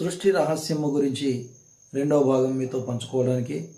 సృష్టి రహస్యము గురించి రెండవ భాగం మీతో పంచుకోవడానికి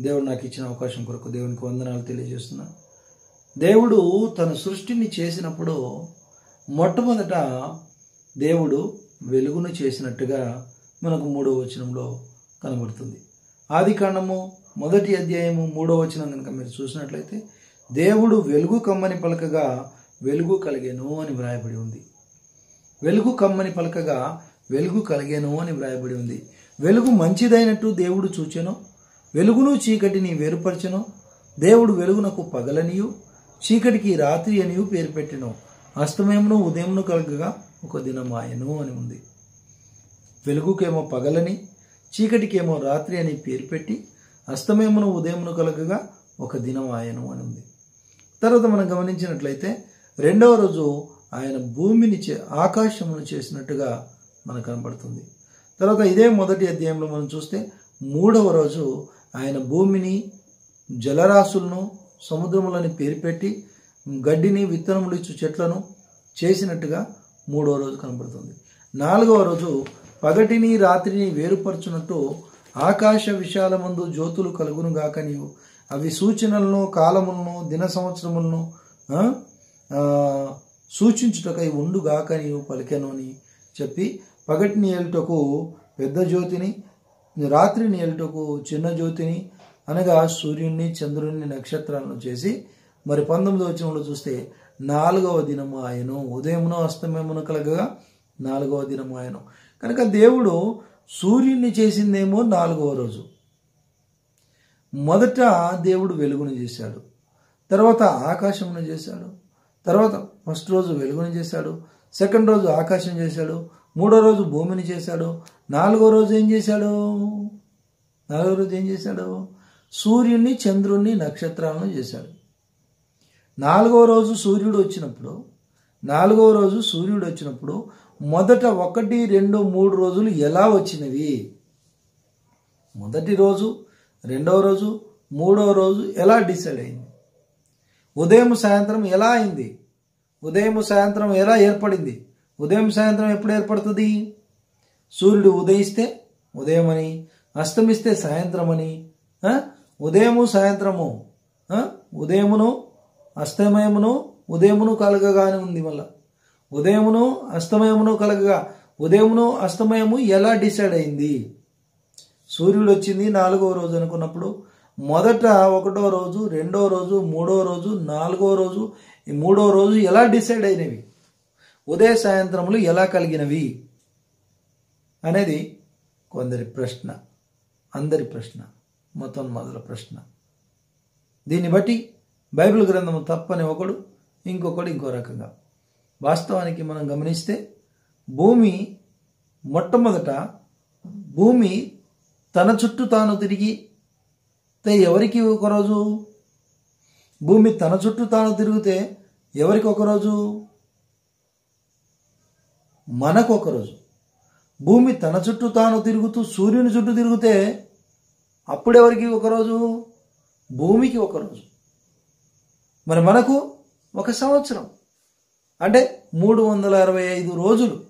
దేవుడు నాకు ఇచ్చిన అవకాశం కొరకు దేవునికి వందనాలు తెలియజేస్తున్నా. దేవుడు తన సృష్టిని చేసినప్పుడు మొట్టమొదట దేవుడు వెలుగును చేసినట్టుగా మనకు మూడవ వచనంలో కనబడుతుంది. ఆది కాండము మొదటి అధ్యాయము మూడవ వచనం కనుక మీరు చూసినట్లయితే దేవుడు వెలుగు కమ్మని పలకగా వెలుగు కలిగేను అని వ్రాయబడి ఉంది. వెలుగు కమ్మని పలకగా వెలుగు కలిగేను అని వ్రాయబడి ఉంది. వెలుగు మంచిదైనట్టు దేవుడు చూచెను. వెలుగును చీకటిని వేరుపరచెను. దేవుడు వెలుగునకు పగలనియు. చీకటికి రాత్రి అనియు పేరు పెట్టెను. అస్తమయమును ఉదయమును కలగగా ఒక దినం ఆయను అని ఉంది. వెలుగుకేమో పగలని చీకటికేమో రాత్రి అని పేరు పెట్టి అస్తమయమును ఉదయమును కలగగా ఒక దినం ఆయను అని ఉంది. తర్వాత మనం గమనించినట్లయితే రెండవ రోజు ఆయన భూమిని చే ఆకాశమును చేసినట్టుగా మనకు కనబడుతుంది. తర్వాత ఇదే మొదటి అధ్యాయంలో మనం చూస్తే మూడవ రోజు ఆయన భూమిని జలరాశులను సముద్రములని పేరు పెట్టి గడ్డిని విత్తనములు ఇచ్చు చెట్లను చేసినట్టుగా మూడవ రోజు కనబడుతుంది. నాలుగవ రోజు పగటిని రాత్రిని వేరుపరచునట్టు ఆకాశ విశాలమందు జ్యోతులు కలుగును గాక నీవు అవి సూచనలను కాలములను దిన సంవత్సరములను సూచించుటకై ఉండుగాక నీవు పలికెను అని చెప్పి పగటిని ఏలుటకు పెద్ద జ్యోతిని రాత్రిని ఏలుటకు చిన్న జ్యోతిని అనగా సూర్యుణ్ణి చంద్రుడిని నక్షత్రాలను చేసి మరి పంతొమ్మిదో వచనంలో చూస్తే నాలుగవ దినము ఆయను. ఉదయమును అస్తమయమును కలగగా నాలుగవ దినము ఆయను. కనుక దేవుడు సూర్యుణ్ణి చేసిందేమో నాలుగవ రోజు. మొదట దేవుడు వెలుగును చేశాడు. తర్వాత ఆకాశమును చేశాడు. తర్వాత ఫస్ట్ రోజు వెలుగును చేశాడు. సెకండ్ రోజు ఆకాశం చేశాడు. మూడో రోజు భూమిని చేశాడు. నాలుగో రోజు ఏం చేశాడు? నాలుగో రోజు ఏం చేశాడు? సూర్యుడిని చంద్రుణ్ణి నక్షత్రాలను చేశాడు. నాలుగో రోజు సూర్యుడు వచ్చినప్పుడు నాలుగో రోజు సూర్యుడు వచ్చినప్పుడు మొదట ఒకటి రెండు మూడు రోజులు ఎలా వచ్చినవి? మొదటి రోజు రెండవ రోజు మూడవ రోజు ఎలా డిసైడ్ అయింది? ఉదయం సాయంత్రం ఎలా అయింది? ఉదయం సాయంత్రం ఎలా ఏర్పడింది? ఉదయం సాయంత్రం ఎప్పుడు ఏర్పడుతుంది? సూర్యుడు ఉదయిస్తే ఉదయమని అస్తమిస్తే సాయంత్రమని ఉదయము సాయంత్రము ఉదయమును అస్తమయమును ఉదయమును కలగగానే ఉంది మళ్ళా. ఉదయమును అస్తమయమును కలగగా ఉదయమును అస్తమయము ఎలా డిసైడ్ అయింది? సూర్యుడు వచ్చింది నాలుగవ రోజు అనుకున్నప్పుడు మొదట ఒకటో రోజు రెండో రోజు మూడో రోజు నాలుగో రోజు మూడో రోజు ఎలా డిసైడ్ అయినవి? ఉదయ సాయంత్రములు ఎలా కలిగినవి? అనేది కొందరి ప్రశ్న అందరి ప్రశ్న మొత్తం మొదల ప్రశ్న. దీన్ని బట్టి బైబిల్ గ్రంథము తప్పని ఒకడు ఇంకొకడు ఇంకో రకంగా. వాస్తవానికి మనం గమనిస్తే భూమి మొట్టమొదట భూమి తన చుట్టూ తాను తిరిగి ఎవరికి ఒకరోజు భూమి తన చుట్టూ తాను తిరిగితే ఎవరికి ఒకరోజు మనకు ఒకరోజు భూమి తన చుట్టూ తాను తిరుగుతూ సూర్యుని చుట్టూ తిరిగితే అప్పుడెవరికి ఒకరోజు? భూమికి ఒకరోజు. మరి మనకు ఒక సంవత్సరం. అంటే మూడు వందల అరవై ఐదు రోజులు.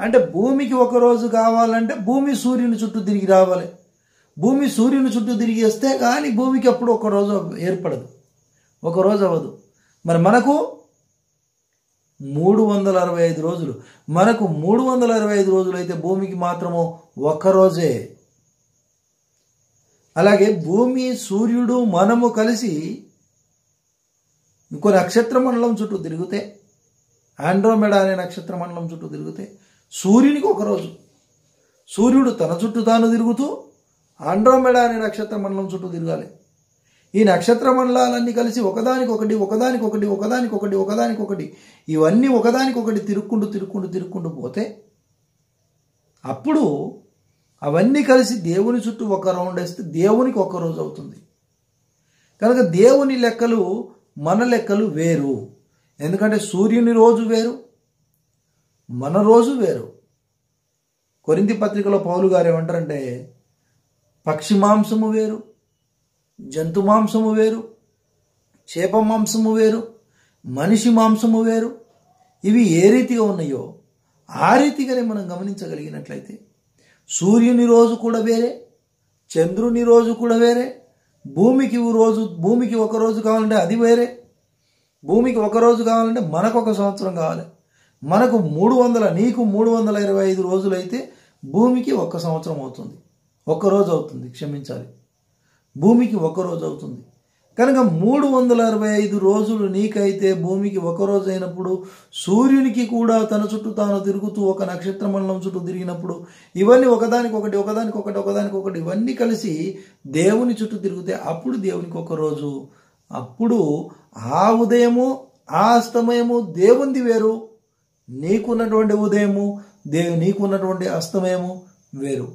అంటే భూమికి ఒక రోజు కావాలంటే భూమి సూర్యుని చుట్టూ తిరిగి రావాలి. భూమి సూర్యుని చుట్టూ తిరిగి వస్తే కానీ భూమికి అప్పుడు ఒక రోజు ఏర్పడదు. ఒక రోజు అవ్వదు. మరి మనకు మూడు వందల అరవై ఐదు రోజులు. మనకు మూడు వందల అరవై ఐదు రోజులు అయితే భూమికి మాత్రము ఒక్కరోజే అలాగే భూమి సూర్యుడు మనము కలిసి ఇంకో నక్షత్ర మండలం చుట్టూ తిరిగితే ఆండ్రోమెడా అనే నక్షత్ర మండలం చుట్టూ తిరిగితే సూర్యునికి ఒక రోజు. సూర్యుడు తన చుట్టూ తాను తిరుగుతూ ఆండ్రోమెడా అనే నక్షత్ర మండలం చుట్టూ తిరగాలి. ఈ నక్షత్ర మండలాలన్నీ కలిసి ఒకదానికొకటి ఒకదానికొకటి ఒకదానికొకటి ఒకదానికొకటి ఇవన్నీ ఒకదానికొకటి తిరుక్కుంటూ తిరుక్కుంటూ తిరుక్కుంటూ పోతే అప్పుడు అవన్నీ కలిసి దేవుని చుట్టూ ఒక రౌండ్ వేస్తే దేవునికి ఒక రోజు అవుతుంది. కనుక దేవుని లెక్కలు మన లెక్కలు వేరు. ఎందుకంటే సూర్యుని రోజు వేరు మన రోజు వేరు. కొరింది పత్రికలో పౌలు గారు ఏమంటారంటే పక్షి మాంసము వేరు జంతు మాంసము వేరు చేప మాంసము వేరు మనిషి మాంసము వేరు. ఇవి ఏ రీతిగా ఉన్నాయో ఆ రీతిగానే మనం గమనించగలిగినట్లయితే సూర్యుని రోజు కూడా వేరే చంద్రుని రోజు కూడా వేరే భూమికి రోజు భూమికి ఒక రోజు కావాలంటే అది వేరే భూమికి ఒక రోజు కావాలంటే మనకు ఒక సంవత్సరం కావాలి. మనకు మూడు వందల నీకు మూడు వందల ఇరవై ఐదు రోజులైతే భూమికి ఒక్క సంవత్సరం అవుతుంది. ఒక్క రోజు అవుతుంది క్షమించాలి. భూమికి ఒక రోజు అవుతుంది. కనుక మూడు వందల అరవై ఐదు రోజులు నీకైతే భూమికి ఒక రోజు అయినప్పుడు సూర్యునికి కూడా తన చుట్టూ తాను తిరుగుతూ ఒక నక్షత్ర మండలం చుట్టూ తిరిగినప్పుడు ఇవన్నీ ఒకదానికి ఒకటి ఒకదానికి ఒకటి ఒకదానికి ఒకటి ఇవన్నీ కలిసి దేవుని చుట్టూ తిరిగితే అప్పుడు దేవునికి ఒక రోజు. అప్పుడు ఆ ఉదయము ఆ అస్తమయము దేవుంది వేరు. నీకున్నటువంటి ఉదయము దేవు నీకున్నటువంటి అస్తమయము వేరు.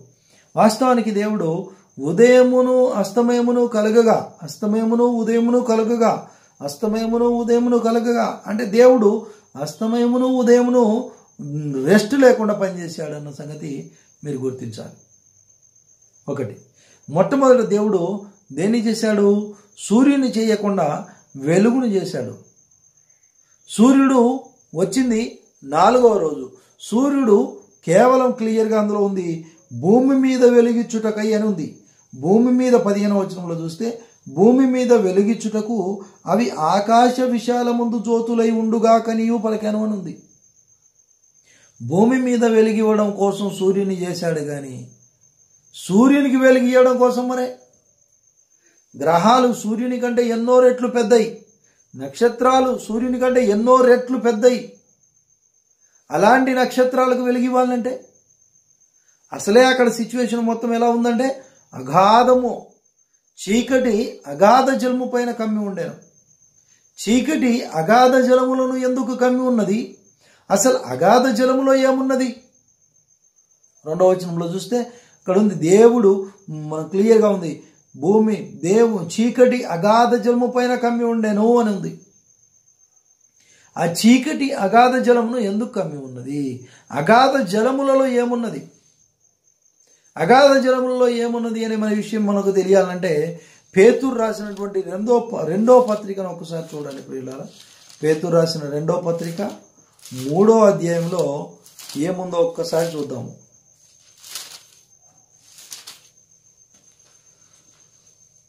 వాస్తవానికి దేవుడు ఉదయమును అస్తమయమును కలగగా అస్తమయమును ఉదయమును కలగగా అస్తమయమును ఉదయమును కలగగా. అంటే దేవుడు అస్తమయమును ఉదయమును రెస్ట్ లేకుండా పనిచేశాడు అన్న సంగతి మీరు గుర్తించాలి. ఒకటి. మొట్టమొదటి దేవుడు దేన్ని చేశాడు? సూర్యుని చేయకుండా వెలుగును చేశాడు. సూర్యుడు వచ్చింది నాలుగవ రోజు. సూర్యుడు కేవలం క్లియర్గా అందులో ఉంది. భూమి మీద వెలిగించుటకై అని ఉంది. భూమి మీద పదిహేను వచనంలో చూస్తే భూమి మీద వెలిగించుటకు అవి ఆకాశ విశాల ముందు జ్యోతులై ఉండుగా కనియు పలికాను అని ఉంది భూమి మీద వెలిగివ్వడం కోసం సూర్యుని చేశాడు కానీ సూర్యునికి వెలిగియడం కోసం మరే? గ్రహాలు సూర్యుని కంటే ఎన్నో రెట్లు పెద్దయి నక్షత్రాలు సూర్యుని కంటే ఎన్నో రెట్లు పెద్దయి. అలాంటి నక్షత్రాలకు వెలిగివ్వాలంటే అసలే అక్కడ సిచ్యువేషన్ మొత్తం ఎలా ఉందంటే అగాధము. చీకటి అగాధ జలము పైన కమ్మి ఉండేను. చీకటి అగాధ జలములను ఎందుకు కమ్మి ఉన్నది? అసలు అగాధ జలములో ఏమున్నది? రెండవ వచనంలో చూస్తే ఇక్కడ ఉంది దేవుడు మన క్లియర్గా ఉంది. భూమి దేవు చీకటి అగాధ జలము పైన కమ్మి ఉండేను అని ఉంది ఆ చీకటి అగాధ జలమును ఎందుకు కమ్మి ఉన్నది? అగాధ జలములలో ఏమున్నది? అగాధ జలములలో ఏమున్నది అనే మన విషయం మనకు తెలియాలంటే పేతురు రాసినటువంటి రెండో ప- రెండో పత్రికను ఒకసారి చూడండి ప్రియులారా. పేతురు రాసిన రెండో పత్రిక మూడో అధ్యాయంలో ఏముందో ఒక్కసారి చూద్దాము.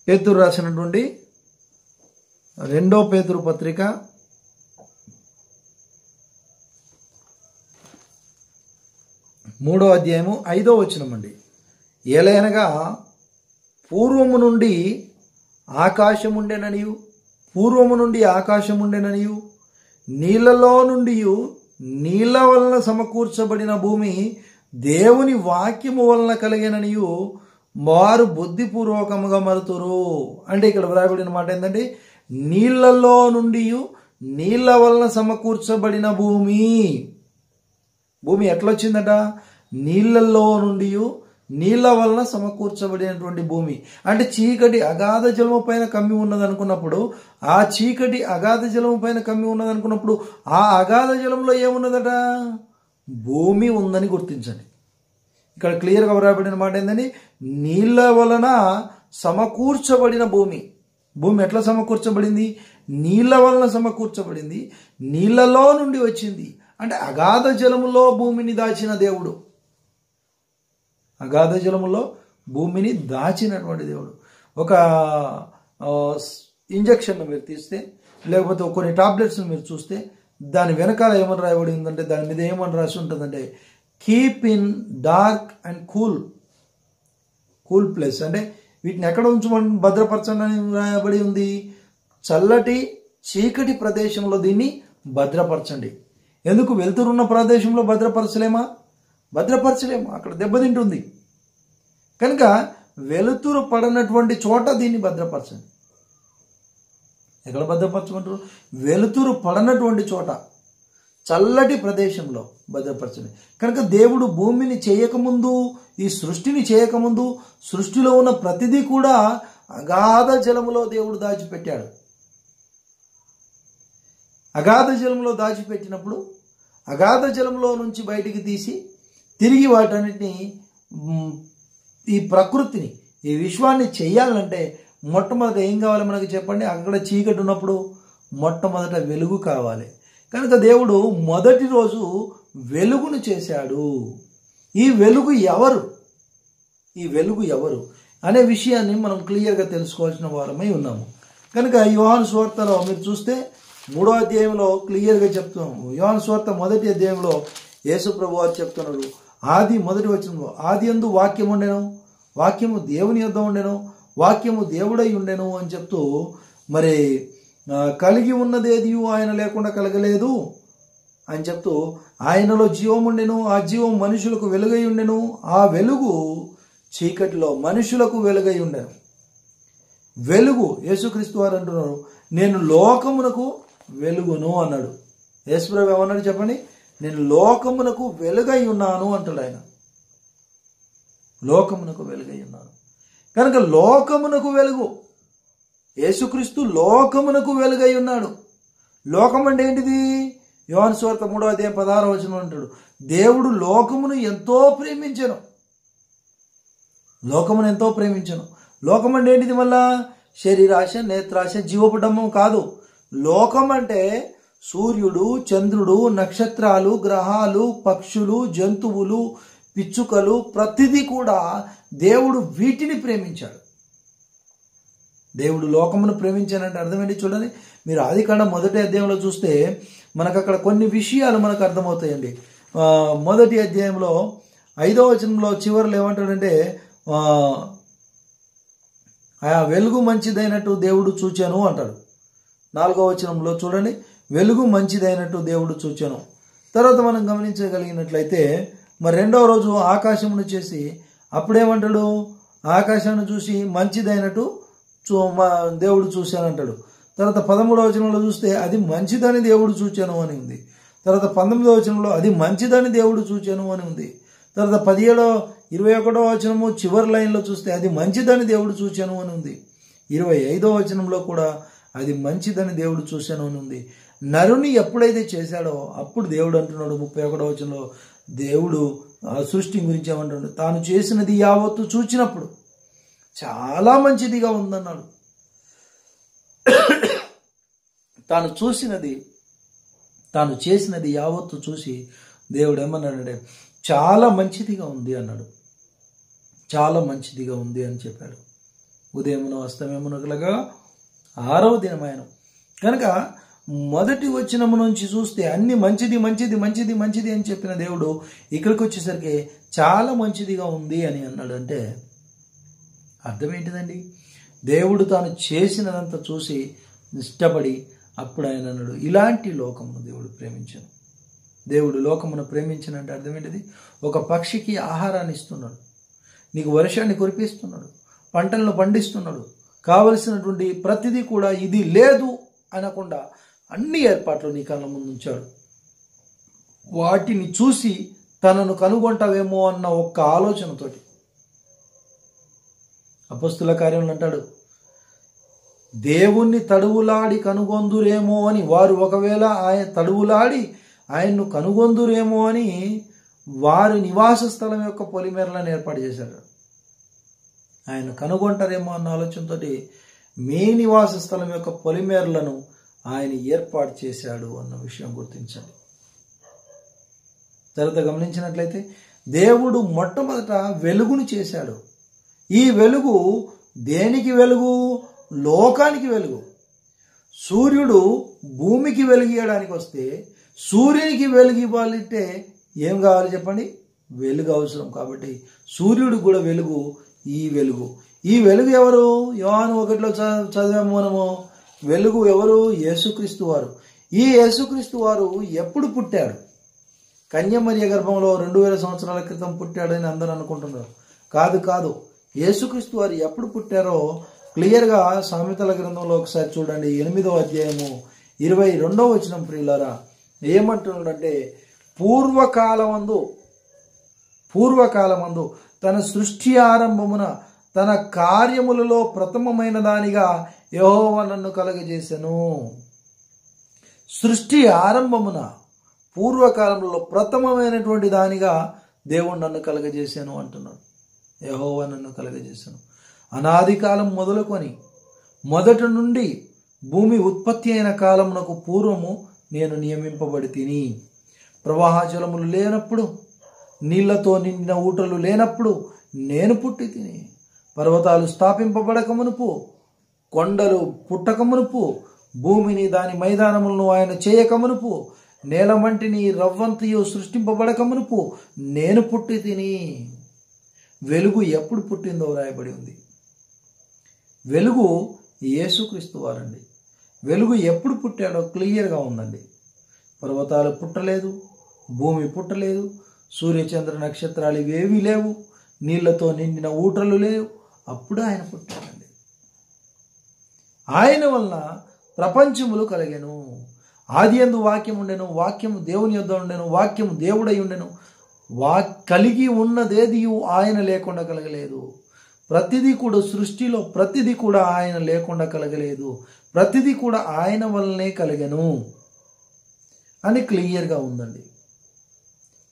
పేతురు రాసినటువంటి రెండో పేతురు పత్రిక మూడో అధ్యాయము ఐదో వచ్చినమండి ఏలైనగా పూర్వము నుండి ఆకాశముండెననియు పూర్వము నుండి ఆకాశముండెననియు నీళ్ళలో నుండి నీళ్ళ వలన సమకూర్చబడిన భూమి దేవుని వాక్యము వలన కలిగిననియు వారు బుద్ధిపూర్వకముగా మరుతురు. అంటే ఇక్కడ వ్రాయబడిన మాట ఏంటంటే నీళ్ళలో నుండి నీళ్ళ వలన సమకూర్చబడిన భూమి. భూమి ఎట్లొచ్చిందట? నీళ్ళల్లో నుండి నీళ్ళ వలన సమకూర్చబడినటువంటి భూమి. అంటే చీకటి అగాధ జలము పైన కమ్మి ఉన్నది అనుకున్నప్పుడు ఆ చీకటి అగాధ జలము పైన కమ్మి ఉన్నది అనుకున్నప్పుడు ఆ అగాధ జలంలో ఏమున్నదట? భూమి ఉందని గుర్తించండి. ఇక్కడ క్లియర్గా వరాబడిన మాట ఏంటంటే నీళ్ళ వలన సమకూర్చబడిన భూమి. భూమి ఎట్లా సమకూర్చబడింది? నీళ్ళ వలన సమకూర్చబడింది. నీళ్ళలో నుండి వచ్చింది. అంటే అగాధ జలములో భూమిని దాచిన దేవుడు. అగాధ జలములో భూమిని దాచినటువంటి దేవుడు. ఒక ఇంజక్షన్ను మీరు తీస్తే లేకపోతే కొన్ని టాబ్లెట్స్ని మీరు చూస్తే దాని వెనకాల ఏమని రాయబడి ఉందంటే దాని మీద ఏమని రాసి ఉంటుందంటే keep in dark and cool cool place అంటే వీటిని ఎక్కడ ఉంచమని భద్రపరచండి అని రాయబడి ఉంది. చల్లటి చీకటి ప్రదేశంలో దీన్ని భద్రపరచండి. ఎందుకు వెళ్తురున్న ప్రదేశంలో భద్రపరచలేమా? భద్రపరచలేము. అక్కడ దెబ్బతింటుంది కనుక వెలుతురు పడనటువంటి చోట దీన్ని భద్రపరచండి. ఎక్కడ భద్రపరచమంటారు వెలుతురు పడనటువంటి చోట చల్లటి ప్రదేశంలో భద్రపరచండి. కనుక దేవుడు భూమిని చేయకముందు ఈ సృష్టిని చేయకముందు సృష్టిలో ఉన్న ప్రతిదీ కూడా అగాధ జలములో దేవుడు దాచిపెట్టాడు. అగాధ జలంలో దాచిపెట్టినప్పుడు అగాధ జలంలో నుంచి బయటికి తీసి తిరిగి వాటన్నిటిని ఈ ప్రకృతిని ఈ విశ్వాన్ని చేయాలంటే మొట్టమొదట ఏం కావాలి మనకి చెప్పండి? అక్కడ చీకటి ఉన్నప్పుడు మొట్టమొదట వెలుగు కావాలి. కనుక దేవుడు మొదటి రోజు వెలుగును చేశాడు. ఈ వెలుగు ఎవరు? ఈ వెలుగు ఎవరు? అనే విషయాన్ని మనం క్లియర్గా తెలుసుకోవాల్సిన వారమై ఉన్నాము. కనుక యోహాను స్వార్తలో మీరు చూస్తే మూడో అధ్యాయంలో క్లియర్గా చెప్తున్నాము. యోహాను స్వార్త మొదటి అధ్యాయంలో యేసు ప్రభు వారు చెప్తున్నారు ఆది మొదటి వచనంలో ఆది ఎందు వాక్యం ఉండెను. వాక్యము దేవుని యొద్ద ఉండెను. వాక్యము దేవుడై ఉండెను అని చెప్తూ మరి కలిగి ఉన్నదేది ఆయన లేకుండా కలగలేదు అని చెప్తూ ఆయనలో జీవం ఉండెను ఆ జీవం మనుషులకు వెలుగై ఉండెను. ఆ వెలుగు చీకటిలో మనుషులకు వెలుగై ఉండెను. వెలుగు యేసుక్రీస్తు వారు అంటున్నారు నేను లోకమునకు వెలుగును అన్నాడు. యేసుప్రభు ఏమన్నాడు చెప్పండి? నేను లోకమునకు వెలుగై ఉన్నాను అంటాడు ఆయన. లోకమునకు వెలుగై ఉన్నాను. కనుక లోకమునకు వెలుగు. యేసుక్రీస్తు లోకమునకు వెలుగై ఉన్నాడు. లోకం అంటే ఏంటిది? యోహాను స్వార్త మూడో అధ్యాయం పదహారో వచనం అంటాడు. దేవుడు లోకమును ఎంతో ప్రేమించను. లోకమును ఎంతో ప్రేమించను. లోకం అంటే ఏంటిది మళ్ళా? శరీరాశ నేత్రాశ జీవపడమం కాదు. లోకం అంటే సూర్యుడు చంద్రుడు నక్షత్రాలు గ్రహాలు పక్షులు జంతువులు పిచ్చుకలు ప్రతిదీ కూడా దేవుడు వీటిని ప్రేమించాడు. దేవుడు లోకమును ప్రేమించానంటే అర్థమేంటి చూడండి? మీరు ఆదికాండం మొదటి అధ్యాయంలో చూస్తే మనకు అక్కడ కొన్ని విషయాలు మనకు అర్థమవుతాయండి. మొదటి అధ్యాయంలో ఐదో వచనంలో చివరిలో ఏమంటాడంటే ఆ వెలుగు మంచిదైనట్టు దేవుడు చూచాను అంటాడు. నాలుగో వచనంలో చూడండి వెలుగు మంచిదైనట్టు దేవుడు చూచాను. తర్వాత మనం గమనించగలిగినట్లయితే మరి రెండవ రోజు ఆకాశమును చేసి అప్పుడేమంటాడు? ఆకాశాన్ని చూసి మంచిదైనట్టు చూ మా దేవుడు చూశానంటాడు. తర్వాత పదమూడవ వచనంలో చూస్తే అది మంచిదని దేవుడు చూచాను అని ఉంది. తర్వాత పంతొమ్మిదవ వచనంలో అది మంచిదని దేవుడు చూచాను అని ఉంది. తర్వాత పదిహేడో ఇరవై ఒకటో వచనము చివరి లైన్లో చూస్తే అది మంచిదని దేవుడు చూచాను అని ఉంది. ఇరవై ఐదో వచనంలో కూడా అది మంచిదని దేవుడు చూశాను అని ఉంది. నరుని ఎప్పుడైతే చేశాడో అప్పుడు దేవుడు అంటున్నాడు ముప్పై ఒకటో వచనంలో దేవుడు ఆ సృష్టి గురించి ఏమంటున్నాడు తాను చేసినది యావత్తు చూచినప్పుడు చాలా మంచిదిగా ఉందన్నాడు. తాను చూసినది తాను చేసినది యావత్తు చూసి దేవుడు ఏమన్నాడంటే చాలా మంచిదిగా ఉంది అన్నాడు. చాలా మంచిదిగా ఉంది అని చెప్పాడు. ఉదయమున అస్తమేమునగలగా ఆరవ దినమైన కనుక మొదటి వచ్చినము నుంచి చూస్తే అన్ని మంచిది మంచిది మంచిది మంచిది అని చెప్పిన దేవుడు ఇక్కడికి వచ్చేసరికి చాలా మంచిదిగా ఉంది అని అన్నాడు. అంటే అర్థం ఏంటిదండి? దేవుడు తాను చేసినదంతా చూసి ఇష్టపడి అప్పుడు ఆయన అన్నాడు ఇలాంటి లోకమును దేవుడు ప్రేమించాను. దేవుడు లోకమును ప్రేమించినంటే అర్థం ఏంటిది? ఒక పక్షికి ఆహారాన్ని ఇస్తున్నాడు. నీకు వర్షాన్ని కురిపిస్తున్నాడు. పంటలను పండిస్తున్నాడు. కావలసినటువంటి ప్రతిదీ కూడా ఇది లేదు అనకుండా అన్ని ఏర్పాట్లు నీ కళ్ళ ముందుంచాడు వాటిని చూసి తనను కనుగొంటావేమో అన్న ఒక్క ఆలోచనతోటి. అపస్తుల కార్యంలో అంటాడు దేవుణ్ణి తడువులాడి కనుగొందురేమో అని వారు ఒకవేళ ఆయన తడువులాడి ఆయన్ను కనుగొందురేమో అని వారి నివాస స్థలం యొక్క పొలిమేరలను ఏర్పాటు చేశాడు ఆయన కనుగొంటారేమో అన్న ఆలోచనతోటి మీ నివాస స్థలం యొక్క పొలిమేరలను ఆయన ఏర్పాటు చేశాడు అన్న విషయం గుర్తించండి తర్వాత గమనించినట్లయితే దేవుడు మొట్టమొదట వెలుగును చేశాడు. ఈ వెలుగు దేనికి వెలుగు? లోకానికి వెలుగు. సూర్యుడు భూమికి వెలిగియడానికి వస్తే సూర్యునికి వెలుగు ఇవ్వాలంటే ఏం కావాలి చెప్పండి? వెలుగు అవసరం కాబట్టి సూర్యుడు కూడా వెలుగు ఈ వెలుగు. ఈ వెలుగు ఎవరు? యోహాను ఒకటిలో చ- చదివాము మనము. వెలుగు ఎవరు? యేసుక్రీస్తు వారు. ఈ యేసుక్రీస్తు వారు ఎప్పుడు పుట్టాడు? కన్యమర్య గర్భంలో రెండు వేల సంవత్సరాల క్రితం పుట్టాడని అందరూ అనుకుంటున్నారు. కాదు కాదు. యేసుక్రీస్తు వారు ఎప్పుడు పుట్టారో క్లియర్గా సామెతల గ్రంథంలో ఒకసారి చూడండి. ఎనిమిదో అధ్యాయము ఇరవై రెండో వచనం ప్రియులారా. ఏమంటున్నాడంటే పూర్వకాలమందు పూర్వకాలమందు తన సృష్టి ఆరంభమున తన కార్యములలో ప్రథమమైన దానిగా యహోవ నన్ను కలగజేసెను. సృష్టి ఆరంభమున పూర్వకాలంలో ప్రథమమైనటువంటి దానిగా దేవుడు నన్ను కలగజేశాను అంటున్నాడు. యహోవ నన్ను కలగజేశాను అనాది కాలం మొదలుకొని మొదటి నుండి భూమి ఉత్పత్తి అయిన కాలమునకు పూర్వము నేను నియమింపబడి తిని ప్రవాహ జలములు లేనప్పుడు నీళ్ళతో నిండిన ఊటలు లేనప్పుడు నేను పుట్టి తిని పర్వతాలు స్థాపింపబడక మునుపు కొండలు పుట్టక మునుపు భూమిని దాని మైదానములను ఆయన చేయక మునుపు నేలమంటిని రవ్వంతియు సృష్టింపబడక మునుపు నేను పుట్టి తిని. వెలుగు ఎప్పుడు పుట్టిందో రాయబడి ఉంది. వెలుగు యేసుక్రీస్తు వారండి. వెలుగు ఎప్పుడు పుట్టాడో క్లియర్గా ఉందండి. పర్వతాలు పుట్టలేదు భూమి పుట్టలేదు సూర్యచంద్ర నక్షత్రాలు ఇవేవీ లేవు నీళ్ళతో నిండిన ఊటలు లేవు అప్పుడు ఆయన పుట్టాడండి. ఆయన వలన ప్రపంచములు కలిగెను. ఆది ఎందు వాక్యం ఉండెను వాక్యము దేవుని యొద్ద ఉండెను వాక్యము దేవుడై ఉండెను. వా కలిగి ఉన్నదేది ఆయన లేకుండా కలగలేదు. ప్రతిదీ కూడా సృష్టిలో ప్రతిదీ కూడా ఆయన లేకుండా కలగలేదు. ప్రతిదీ కూడా ఆయన వల్లనే కలిగను అని క్లియర్గా ఉందండి.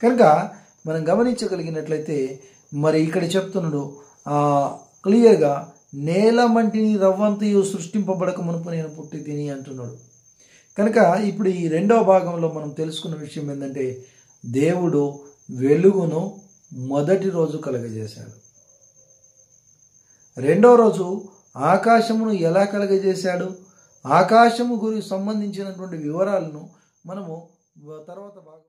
కనుక మనం గమనించగలిగినట్లయితే మరి ఇక్కడ చెప్తున్నాడు క్లియర్గా నేల మంటిని రవ్వంతయు సృష్టింపబడక మునుపు నేను పుట్టి తిని అంటున్నాడు. కనుక ఇప్పుడు ఈ రెండవ భాగంలో మనం తెలుసుకున్న విషయం ఏంటంటే దేవుడు వెలుగును మొదటి రోజు కలగజేశాడు. రెండో రోజు ఆకాశమును ఎలా కలగజేశాడు? ఆకాశము గురి సంబంధించినటువంటి వివరాలను మనము తర్వాత భాగం